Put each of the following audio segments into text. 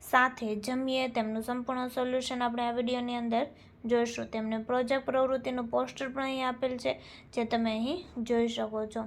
સાથે જમીએ તેમનું સંપૂર્ણ સોલ્યુશન આપણે આ વિડીયોની અંદર જોઈશું. તેમને પ્રોજેક્ટ પ્રવૃત્તિનું પોસ્ટર પણ અહીં આપેલ છે, જે તમે અહીં જોઈ શકો છો.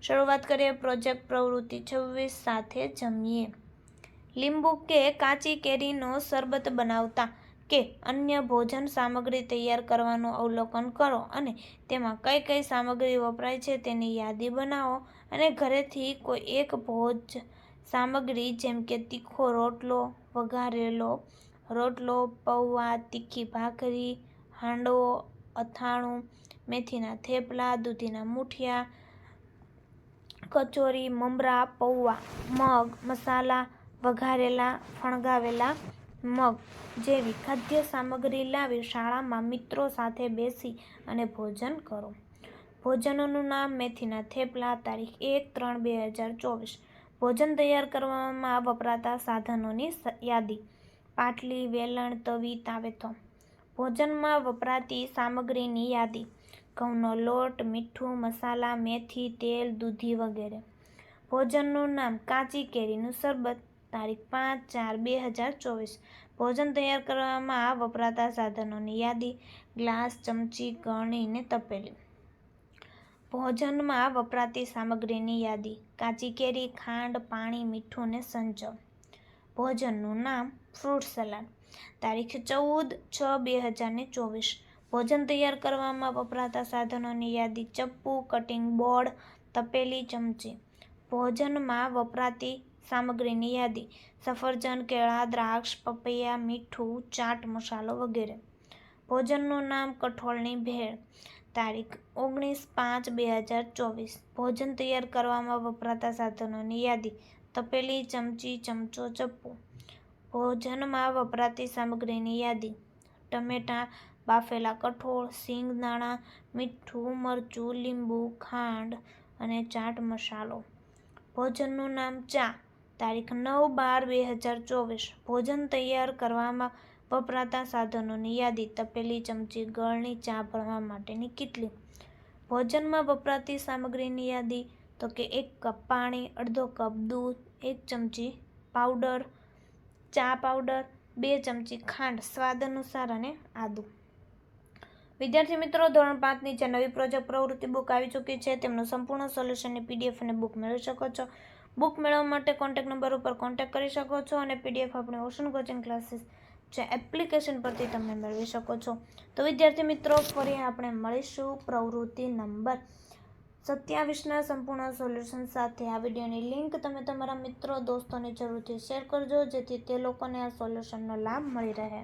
શરૂઆત કરીએ પ્રોજેક્ટ પ્રવૃત્તિ છવ્વીસ, સાથે જમીએ. લીંબુ કે કાચી કેરીનો શરબત બનાવતા કે અન્ય ભોજન સામગ્રી તૈયાર કરવાનું અવલોકન કરો અને તેમાં કઈ કઈ સામગ્રી વપરાય છે તેની યાદી બનાવો અને ઘરેથી કોઈ એક ભોજ સામગ્રી જેમ કે તીખો રોટલો વઘારેલો, રોટલો, પૌવા, તીખી ભાખરી, હાંડવો, અથાણું, મેથીના થેપલા, દૂધીના મુઠિયા, કચોરી, મમરા, પૌવા, મગ, મસાલા, વઘારેલા, ફણગાવેલા મગ જેવી ખાદ્ય સામગ્રી લાવી શાળામાં મિત્રો સાથે બેસી અને ભોજન કરો. ભોજનનું નામ મેથીના થેપલા, તારીખ એક ત્રણ બે હજાર ચોવીસ. ભોજન તૈયાર કરવામાં વપરાતા સાધનોની યાદી. પાટલી, વેલણ, તવી તાવેથો ભોજનમાં વપરાતી સામગ્રીની યાદી. ઘઉંનો લોટ, મીઠું, મસાલા, મેથી, તેલ, દૂધી વગેરે. ભોજનનું નામ કાચી કેરીનું શરબત. તારીખ પાંચ ચાર બે હજાર ચોવીસ. ભોજન તૈયાર કરવામાં વપરાતા સાધનોની યાદી. ગ્લાસ, ચમચી ગણીને તપેલી. ભોજનમાં વપરાતી સામગ્રીની યાદી, કાચી કેરી, ખાંડ, પાણી, મીઠું ને સંચવ ભોજનનું નામ ફ્રૂટ સલાડ. તારીખ ચૌદ છ બે હજાર ને ચોવીસ. ભોજન તૈયાર કરવામાં વપરાતા સાધનોની યાદી, ચપ્પુ, કટિંગ બોર્ડ, તપેલી, ચમચી. ભોજનમાં વપરાતી સામગ્રીની યાદી, સફરજન, કેળા, દ્રાક્ષ, પપૈયા, મીઠું, ચાટ, મસાલો વગેરે. ભોજનનું નામ કઠોળની ભેળ. તારીખ ઓગણીસ પાંચ બે હજાર ચોવીસ. ભોજન તૈયાર કરવામાં વપરાતા સાધનોની યાદી. તપેલી, ચમચી, ચમચો, ચપ્પુ. ભોજનમાં વપરાતી સામગ્રીની યાદી. ટમેટાં, બાફેલા કઠોળ સિંગદાણા મીઠું, મરચું, લીંબુ, ખાંડ અને ચાટ મસાલો. ભોજનનું નામ ચા. તારીખ નવ બાર બે હજાર ચોવીસ. ભોજન તૈયાર કરવામાં વપરાતા સાધનોની યાદી તપેલી ચમચી ગળણી ચા ભરવા માટેની કીટલી. ભોજનમાં વપરાતી સામગ્રીની યાદી, તો કે એક કપ પાણી, અડધો કપ દૂધ, એક ચમચી પાવડર, ચા પાવડર, બે ચમચી ખાંડ, સ્વાદ અનુસાર અને આદુ. વિદ્યાર્થી મિત્રો, ધોરણ પાંચની જે નવી પ્રોજેક્ટ પ્રવૃત્તિ બુક આવી ચૂકી છે, તેમનું સંપૂર્ણ સોલ્યુશનની પીડીએફ અને બુક મેળવી શકો છો. બુક મેળવવા માટે કોન્ટેક્ટ નંબર ઉપર કોન્ટેક્ટ કરી શકો છો અને પીડીએફ આપણે ઓશન કોચિંગ ક્લાસીસ જે એપ્લિકેશન પરથી તમે મેળવી શકો છો. તો વિદ્યાર્થી મિત્રો, ફરી આપણે મળીશું. પ્રવૃત્તિ નંબર સત્યાવીસના સંપૂર્ણ સોલ્યુશન સાથે આ વિડીયોની લિંક તમે તમારા મિત્રો, દોસ્તોને જરૂરથી શેર કરજો, જેથી તે લોકોને આ સોલ્યુશનનો લાભ મળી રહે.